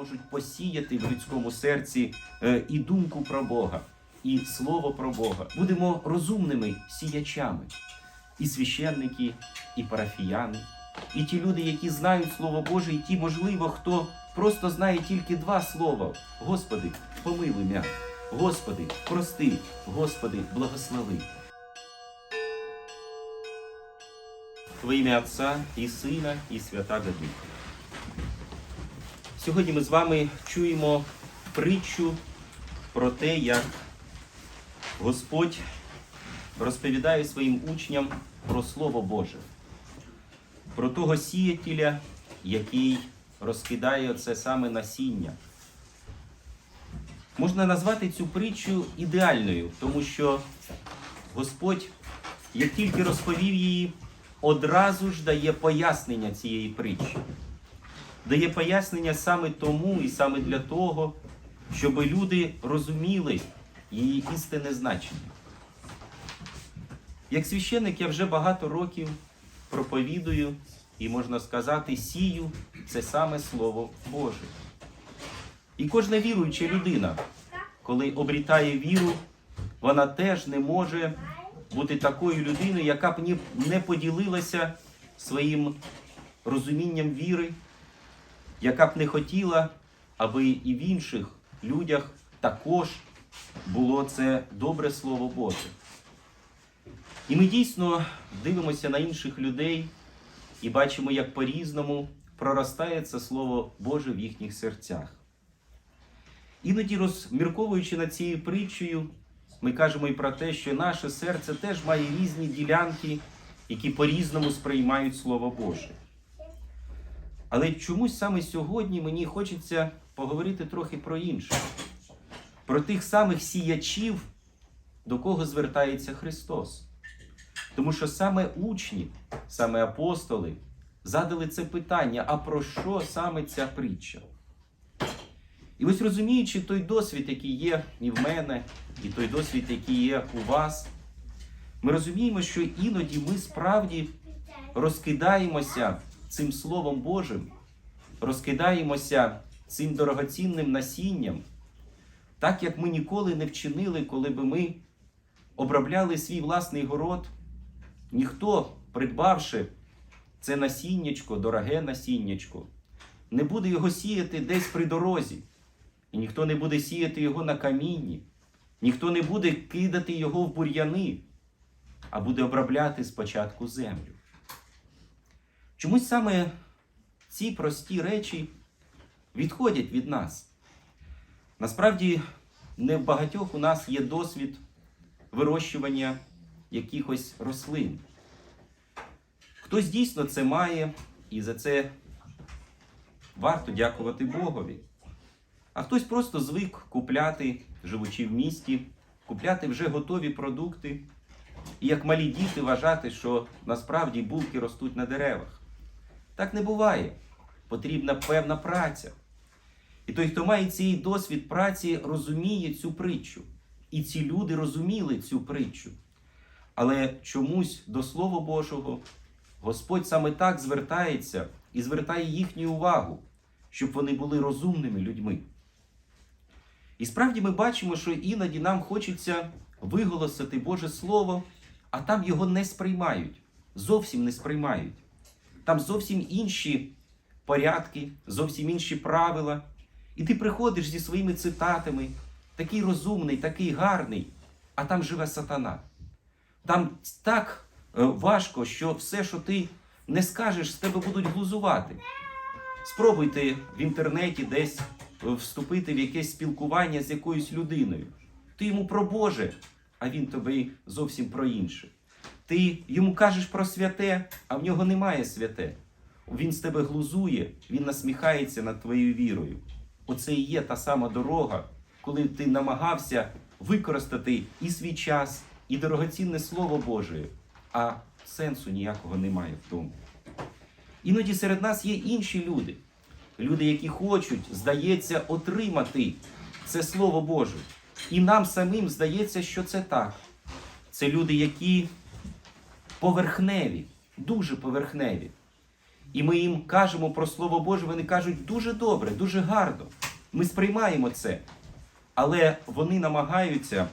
можуть посіяти в людському серці е, і думку про Бога, і слово про Бога. Будемо розумними сіячами, і священники, і парафіяни, і ті люди, які знають Слово Боже, і ті, можливо, хто просто знає тільки два слова: Господи, помилуй мене, Господи, прости, Господи, благослови. Во ім'я Отця і Сина, і Святого Духа. Сьогодні ми з вами чуємо притчу про те, як Господь розповідає своїм учням про Слово Боже, про того сіятеля, який розкидає це саме насіння. Можна назвати цю притчу ідеальною, тому що Господь, як тільки розповів її, одразу ж дає пояснення цієї притчі. Дає пояснення саме тому і саме для того, щоб люди розуміли її істинне значення. Як священник я вже багато років проповідую і, можна сказати, сію це саме Слово Боже. І кожна віруюча людина, коли обрітає віру, вона теж не може бути такою людиною, яка б не поділилася своїм розумінням віри, яка б не хотіла, аби і в інших людях також було це добре Слово Боже. І ми дійсно дивимося на інших людей і бачимо, як по-різному проростає це Слово Боже в їхніх серцях. Іноді, розмірковуючи над цією притчею, ми кажемо і про те, що наше серце теж має різні ділянки, які по-різному сприймають Слово Боже. Але чомусь саме сьогодні мені хочеться поговорити трохи про інше, про тих самих сіячів, до кого звертається Христос. Тому що саме учні, саме апостоли задали це питання: а про що саме ця притча? І ось розуміючи той досвід, який є і в мене, і той досвід, який є у вас, ми розуміємо, що іноді ми справді розкидаємося цим Словом Божим, розкидаємося цим дорогоцінним насінням, так як ми ніколи не вчинили, коли би ми обробляли свій власний город. Ніхто, придбавши це насіннячко, дороге насіннячко, не буде його сіяти десь при дорозі. І ніхто не буде сіяти його на камінні, ніхто не буде кидати його в бур'яни, а буде обробляти спочатку землю. Чомусь саме ці прості речі відходять від нас. Насправді, не в багатьох у нас є досвід вирощування якихось рослин. Хтось дійсно це має, і за це варто дякувати Богові. А хтось просто звик купляти, живучи в місті, купляти вже готові продукти. І як малі діти вважати, що насправді булки ростуть на деревах. Так не буває. Потрібна певна праця. І той, хто має цей досвід праці, розуміє цю притчу. І ці люди розуміли цю притчу. Але чомусь до Слова Божого Господь саме так звертається і звертає їхню увагу, щоб вони були розумними людьми. І справді ми бачимо, що іноді нам хочеться виголосити Боже Слово, а там його не сприймають, зовсім не сприймають. Там зовсім інші порядки, зовсім інші правила. І ти приходиш зі своїми цитатами, такий розумний, такий гарний, а там живе сатана. Там так е, важко, що все, що ти не скажеш, з тебе будуть глузувати. Спробуйте в інтернеті десь е, вступити в якесь спілкування з якоюсь людиною. Ти йому про Боже, а він тобі зовсім про інше. Ти йому кажеш про святе, а в нього немає святе. Він з тебе глузує, він насміхається над твоєю вірою. Оце і є та сама дорога, коли ти намагався використати і свій час, і дорогоцінне Слово Боже, а сенсу ніякого немає в тому. Іноді серед нас є інші люди, люди, які хочуть, здається, отримати це Слово Боже. І нам самим здається, що це так. Це люди, які поверхневі, дуже поверхневі. і ми їм кажемо про Слово Боже, вони кажуть дуже добре, дуже гарно. Ми сприймаємо це. Але вони намагаються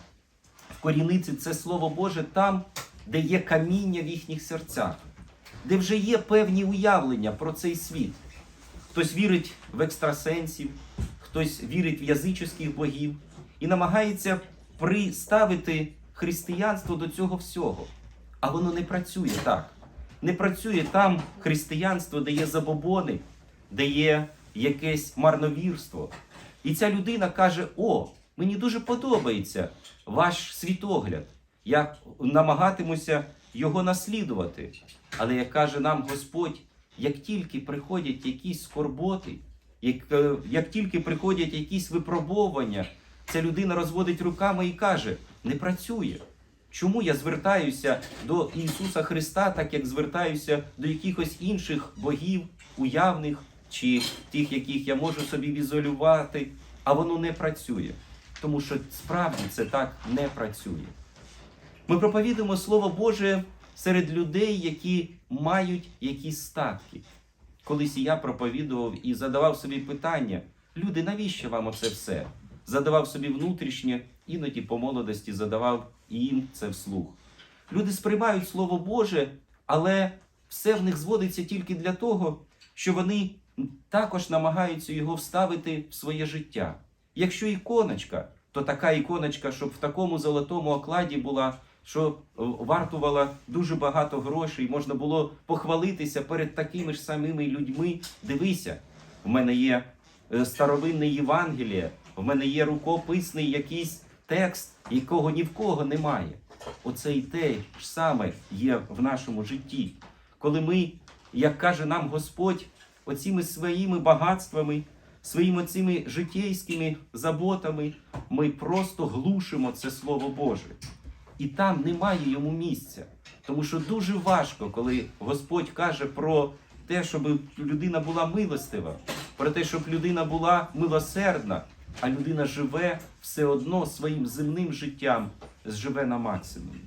вкорінити це Слово Боже там, де є каміння в їхніх серцях, де вже є певні уявлення про цей світ. Хтось вірить в екстрасенсів, хтось вірить в язичних богів і намагається приставити християнство до цього всього. А воно не працює так. Не працює там християнство, де є забобони, де є якесь марновірство. І ця людина каже: О, мені дуже подобається ваш світогляд. Я намагатимуся його наслідувати. Але як каже нам Господь, як тільки приходять якісь скорботи, як, е, як тільки приходять якісь випробовування, ця людина розводить руками і каже: не працює. Чому я звертаюся до Ісуса Христа, так як звертаюся до якихось інших богів, уявних чи тих, яких я можу собі візуалювати, а воно не працює. Тому що справді це так не працює. Ми проповідуємо Слово Боже серед людей, які мають якісь статки. Колись я проповідував і задавав собі питання: люди, навіщо вам оце все? Задавав собі внутрішнє, іноді по молодості задавав і їм це вслух. Люди сприймають Слово Боже, але все в них зводиться тільки для того, що вони також намагаються його вставити в своє життя. Якщо іконочка, то така іконочка, щоб в такому золотому окладі була, що е, вартувала дуже багато грошей, можна було похвалитися перед такими ж самими людьми. Дивися, в мене є е, старовинне Євангеліє, в мене є рукописний якийсь текст, якого ні в кого немає. Оце і те ж саме є в нашому житті. Коли ми, як каже нам Господь, оціми своїми багатствами, своїми цими житейськими заботами, ми просто глушимо це Слово Боже. І там немає йому місця. Тому що дуже важко, коли Господь каже про те, щоб людина була милостива, про те, щоб людина була милосердна, а людина живе все одно своїм земним життям, живе на максимумі.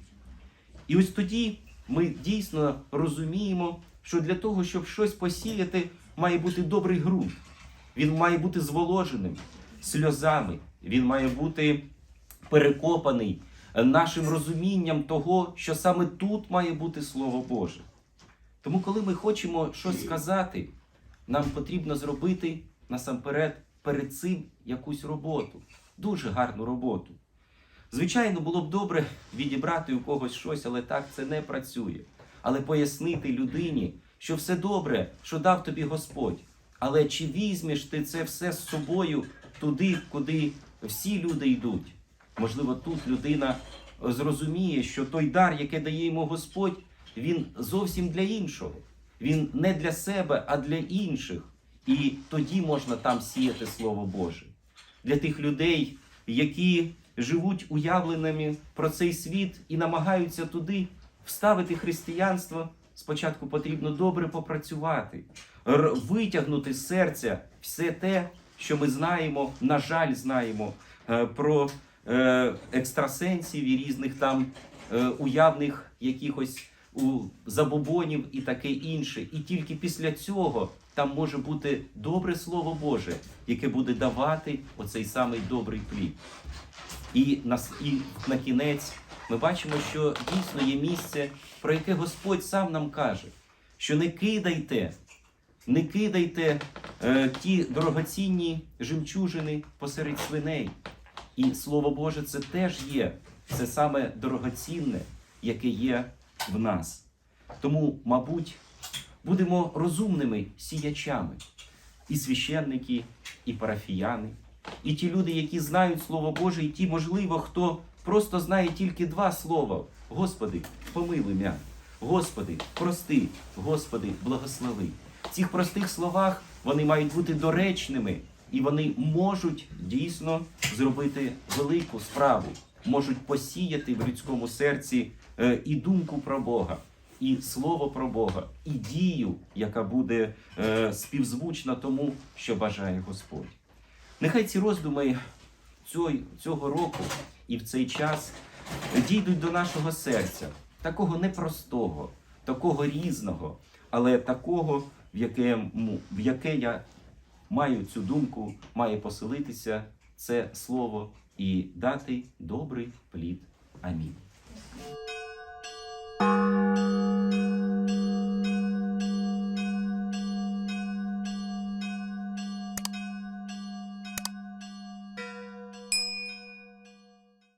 І ось тоді ми дійсно розуміємо, що для того, щоб щось посіяти, має бути добрий ґрунт. Він має бути зволоженим сльозами, він має бути перекопаний нашим розумінням того, що саме тут має бути Слово Боже. Тому, коли ми хочемо щось сказати, нам потрібно зробити насамперед перед цим якусь роботу, дуже гарну роботу. Звичайно, було б добре відібрати у когось щось, але так це не працює. Але пояснити людині, що все добре, що дав тобі Господь. Але чи візьмеш ти це все з собою туди, куди всі люди йдуть? Можливо, тут людина зрозуміє, що той дар, який дає йому Господь, він зовсім для іншого. Він не для себе, а для інших. І тоді можна там сіяти Слово Боже. Для тих людей, які живуть уявленнями про цей світ і намагаються туди вставити християнство, спочатку потрібно добре попрацювати, витягнути з серця все те, що ми знаємо, на жаль, знаємо е, про е, екстрасенсів і різних там е, уявних якихось забобонів і таке інше. І тільки після цього там може бути добре Слово Боже, яке буде давати оцей самий добрий плід. І на, і на кінець ми бачимо, що дійсно є місце, про яке Господь сам нам каже, що не кидайте, не кидайте е, ті дорогоцінні жемчужини посеред свиней. І Слово Боже, це теж є, це саме дорогоцінне, яке є в нас. Тому, мабуть, будемо розумними сіячами, і священники, і парафіяни, і ті люди, які знають Слово Боже, і ті, можливо, хто просто знає тільки два слова: Господи, помилуй мене, Господи, прости, Господи, благослови. В цих простих словах вони мають бути доречними, і вони можуть дійсно зробити велику справу, можуть посіяти в людському серці е, і думку про Бога, і слово про Бога, і дію, яка буде е, співзвучна тому, що бажає Господь. Нехай ці роздуми цього, цього року і в цей час дійдуть до нашого серця, такого непростого, такого різного, але такого, в якому, в яке я маю цю думку, має поселитися це слово і дати добрий плід. Амінь.